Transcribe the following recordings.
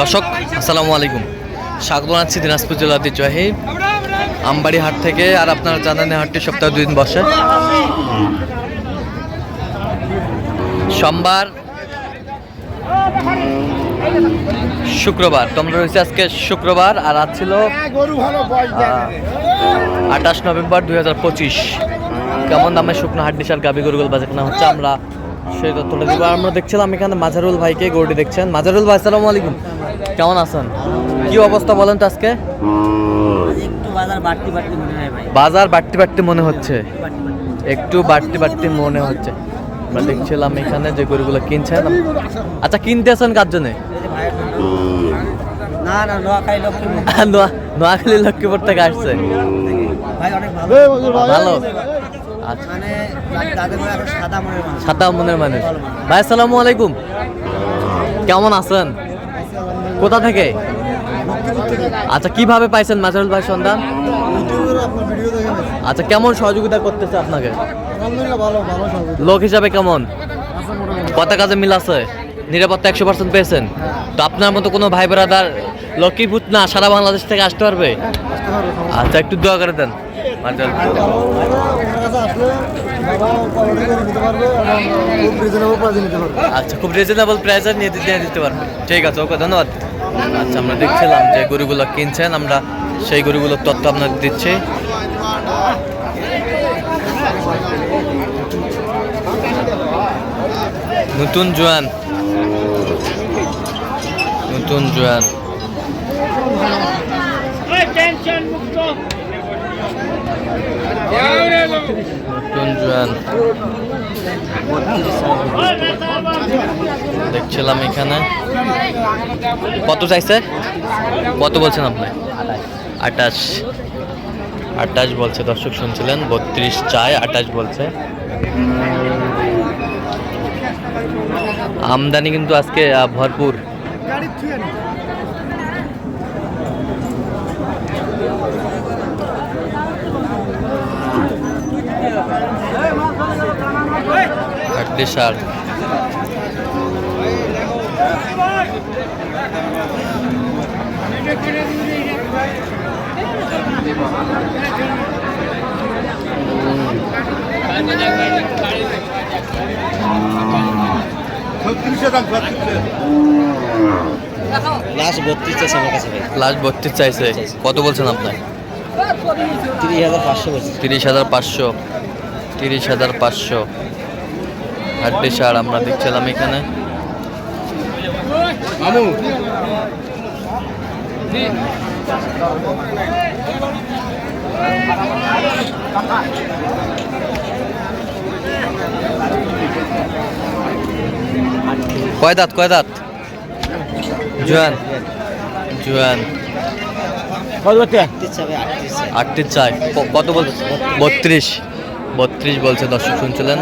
দর্শক, আসসালামু আলাইকুম। স্বাগত জানাচ্ছি দিনাজপুর জেলা ঐতিহ্যবাহী আমবাড়ি হাট থেকে, আর আপনারা জানেন হাটটি সপ্তাহে দুই দিন বসে। সোমবার, শুক্রবার। তোমরা রয়েছে আজকে শুক্রবার, আর আজ ছিল আঠাশ নভেম্বর দুই হাজার পঁচিশ। কেমন দামে শুকনো হাড্ডি সার গাবি গরুগুলো বাজে কেনা হচ্ছে আমরা সেই তথ্যটা দিব। আমরা দেখছিলাম এখানে মাজারুল ভাইকে গরুটি দেখছেন। মাজারুল ভাই, আসসালামু আলাইকুম। কেমন আছেন? কি অবস্থা বলেন তো আজকে? বাজার বাড়তি বাড়তি মনে হয় মনে হচ্ছে? একটু বাড়তি বাড়তি মনে হচ্ছে। আমরা দেখছিলাম এখানে যে গরুগুলো কিনছেন। আচ্ছা কিনতেছেন কার জন্যে? নোয়াখালী লক্ষ্মী নোয়া- নোয়াখালী লক্ষ্মীপুর থেকে আসছে। ভালো। ভালো? আচ্ছা। মানে সাদা মনের মানুষ। ভাই আসসালামু আলাইকুম। কেমন আছেন? কোথা থেকে? আচ্ছা কীভাবে পাইছেন মাজারুল ভাই সন্ধান? আচ্ছা কেমন সহযোগিতা করতেছে আপনাকে? লোক হিসাবে কেমন? কথা কাজে মিল আছে? নিরাপত্তা একশো পার্সেন্ট পেয়েছেন। তো আপনার মতো কোনো ভাই ব্রাদার লক্ষ্মীপুত না সারা বাংলাদেশ থেকে আসতে পারবে? আচ্ছা একটু দোয়া করে দেন। আচ্ছা খুব রিজনেবল প্রাইসে নিয়ে দিতে পারবে। ঠিক আছে, ওকে, ধন্যবাদ। আচ্ছা আমরা দেখছিলাম যে গরুগুলো কিনছেন, আমরা সেই গরুগুলোর তথ্য আপনাদের দিচ্ছি। নতুন জোয়ান। নতুন জোয়ান। নতুন জোয়ান। দেখছিলাম এখানে। কত চাইছে? কত বলছেন আপনি? আটাশ আটাশ বলছে, দর্শক শুনছিলেন, বত্রিশ চায় আটাশ বলছে। আমদানি কিন্তু আজকে ভরপুর। সার লাস্ট বত্রিশ চাইছে কত বলছেন আপনার? তিরিশ হাজার পাঁচশো তিরিশ হাজার পাঁচশো। তিরিশ হাজার পাঁচশো। হাড্ডি সার আমরা দেখছিলাম এখানে। কয় দাঁত কয় দাঁত? জোয়ান। জোয়ান। আটত্রিশ ক- কত বলছে বত্রিশ। বত্রিশ বলছে দর্শক, শুনছিলেন?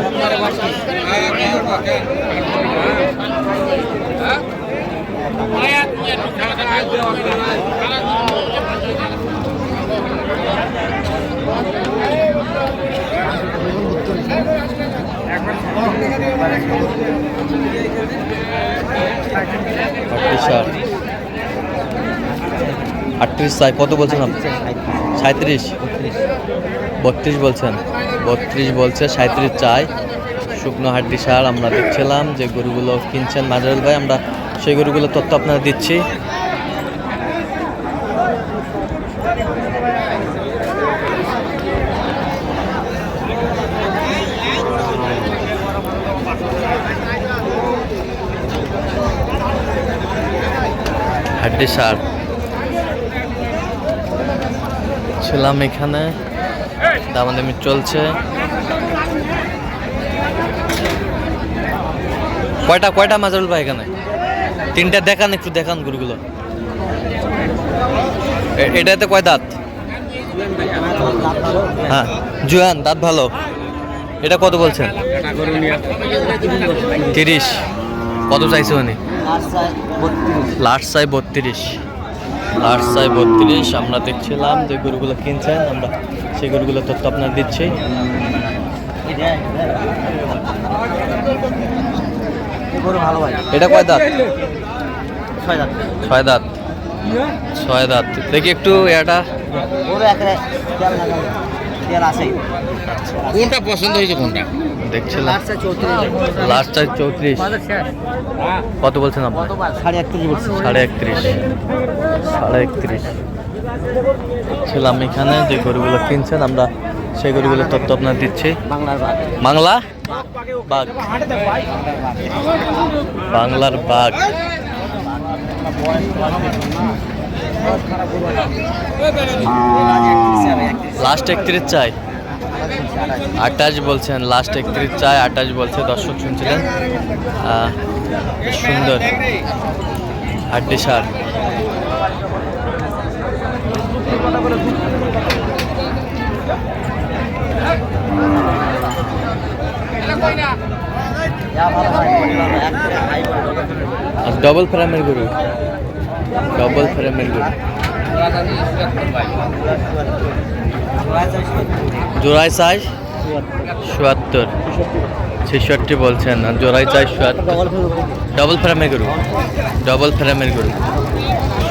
আটত্রিশ চাই কত বলছেন আপনি? সাঁত্রিশ বত্রিশ বলছেন। বত্রিশ বলছে সাঁত্রিশ চাই। শুকনো হাড্ডি সার আমরা দেখছিলাম যে গরুগুলো কিনছেন মাজারুল ভাই, আমরা সেই গরুগুলো তথ্য আপনারা দিচ্ছি। হাড্ডি সার ছিলাম এখানে। দামাদামি চলছে। কয়টা কয়টা মাজারুল ভাই এখানে? তিনটা দেখান, একটু দেখান গরুগুলো। এটাতে কয় দাঁত? হ্যাঁ জুয়ান, দাঁত ভালো। এটা কত বলছেন? তিরিশ। কত চাইছে উনি? লাস্ট চাই বত্রিশ। লাস্ট চাই বত্রিশ আমরা দেখছিলাম যে গরুগুলো কিনছেন আমরা সেই গরুগুলো তথ্য আপনার দিচ্ছি। এটা কয় দাঁত? ছয় দাঁত। ছয় দাঁত। দেখি একটু এটা আছে কোনটা পছন্দ হয়েছে কোনটা? দেখছিলাম। লাস্টে চৌত্রিশ। কত বলছেন আপনি? সাড়ে একত্রিশ বলছি। সাড়ে একত্রিশ। সাড়ে একত্রিশ। ছিলাম এখানে যে গরুগুলো কিনছেন আমরা সেই গরুগুলোর তথ্য আপনার দিচ্ছি। বাংলা? বাঘ। বাংলার বাঘ। লাস্ট একত্রিশ চাই। আটাশ বলছেন লাস্ট একত্রিশ চাই আটাশ বলছে দর্শক শুনছিলেন। সুন্দর। হাড্ডি সার। ডবল ফ্রেমের গরু। ডবল ফ্রেমের গরু জোড়াই সাইজ চুয়াত্তর। ছেষট্টি বলছেন, আর জোড়াই চাই চুয়াত্তর। ডবল ফ্রেমের গরু ডবল ফ্রেমের গরু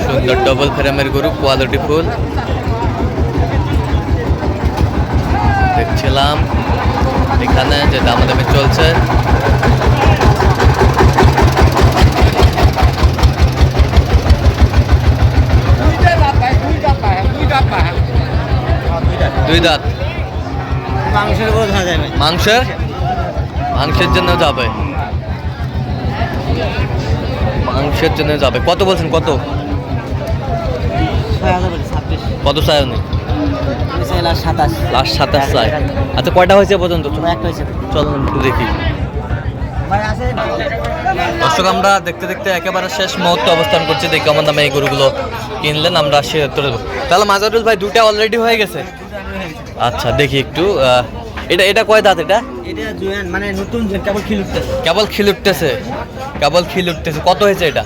সুন্দর ডবল ফ্রেমের গরু কোয়ালিটি ফুল দেখছিলাম এখানে যে দামাদামি চলছে। দুই দাঁত। মাংসের যাবে। মাংসের? মাংসের জন্য যাবে। মাংসের জন্য যাবে। কত বলছেন? কত? কত চাই উনি? লাস্ট সাতাশ। চাই আচ্ছা কয়টা হয়েছে পর্যন্ত? একটু দেখি। দর্শক আমরা দেখতে দেখতে একেবারে শেষ মুহূর্তে অবস্থান করছি। দেখি কেমন দামে এই গরুগুলো কিনলেন আমরা সে দেবো তাহলে মাজারুল ভাই দুটা অলরেডি হয়ে গেছে? আচ্ছা দেখি একটু এটা এটা কয় দাঁত এটা? এটা জুয়ান মানে নতুন কেবল খিল উঠতেছে। কেবল খিল উঠতেছে? কেবল খিল উঠতেছে। কত হয়েছে এটা?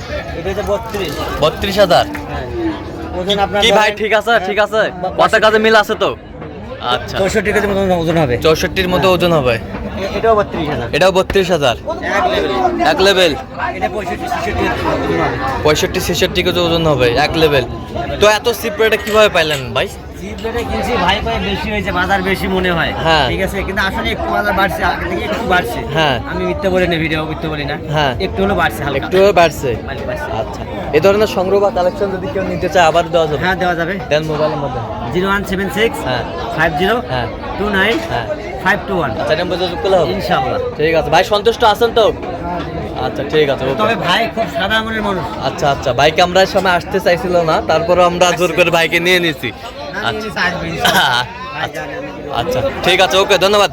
এটা বত্রিশ। বত্রিশ হাজার। হ্যাঁ। ওজন আপনার কি ভাই ঠিক আছে? ঠিক আছে? কত কাজে মিল আছে তো? আচ্ছা। চৌষট্টি কেজি মতো ওজন হবে। চৌষট্টির মতো ওজন হবে। এটাও বত্রিশ হাজার। এটাও বত্রিশ হাজার। এক লেভেল এক লেভেল এটা পঁয়ষট্টি ছেষট্টি ওজন হবে। পঁয়ষট্টি ছেষট্টি কেজি ওজন হবে। এক লেভেল তো এত সিপ কীভাবে পাইলেন ভাই? জিপ রেটে কিনছি ভাই ভাই বেশি হয়েছে বাজার বেশি মনে হয়। হ্যাঁ। ঠিক আছে? কিন্তু আসলে একটু বাজার বাড়ছে আগে থেকে একটু বাড়ছে। হ্যাঁ। আমি মিথ্যে বলি না ভিডিও মিথ্যে বলি না। হ্যাঁ। একটু হলো বাড়ছে হালকা। একটু বাড়ছে? আচ্ছা। এই ধরনের সংগ্রহ বা কালেকশন যদি কেউ নিতে চায় আবার দেওয়া যাবে? হ্যাঁ দেওয়া যাবে। দেন মোবাইলের মধ্যে। জিরো ওয়ান সেভেন সিক্স হ্যাঁ। ফাইভ জিরো হ্যাঁ। টু নাইন হ্যাঁ। Five two one. আচ্ছা নম্বর যোগাযোগ করলে হবে? ইনশাআল্লাহ। ঠিক আছে। ভাই সন্তুষ্ট আছেন তো? আচ্ছা ঠিক আছে তবে ভাই খুব সাদা মনের মানুষ। আচ্ছা আচ্ছা। বাইক আমরা সময় আসতে চাইছিল না তারপরে আমরা জোর করে ভাইকে নিয়ে নিছি আচ্ছা। আচ্ছা ঠিক আছে ওকে ধন্যবাদ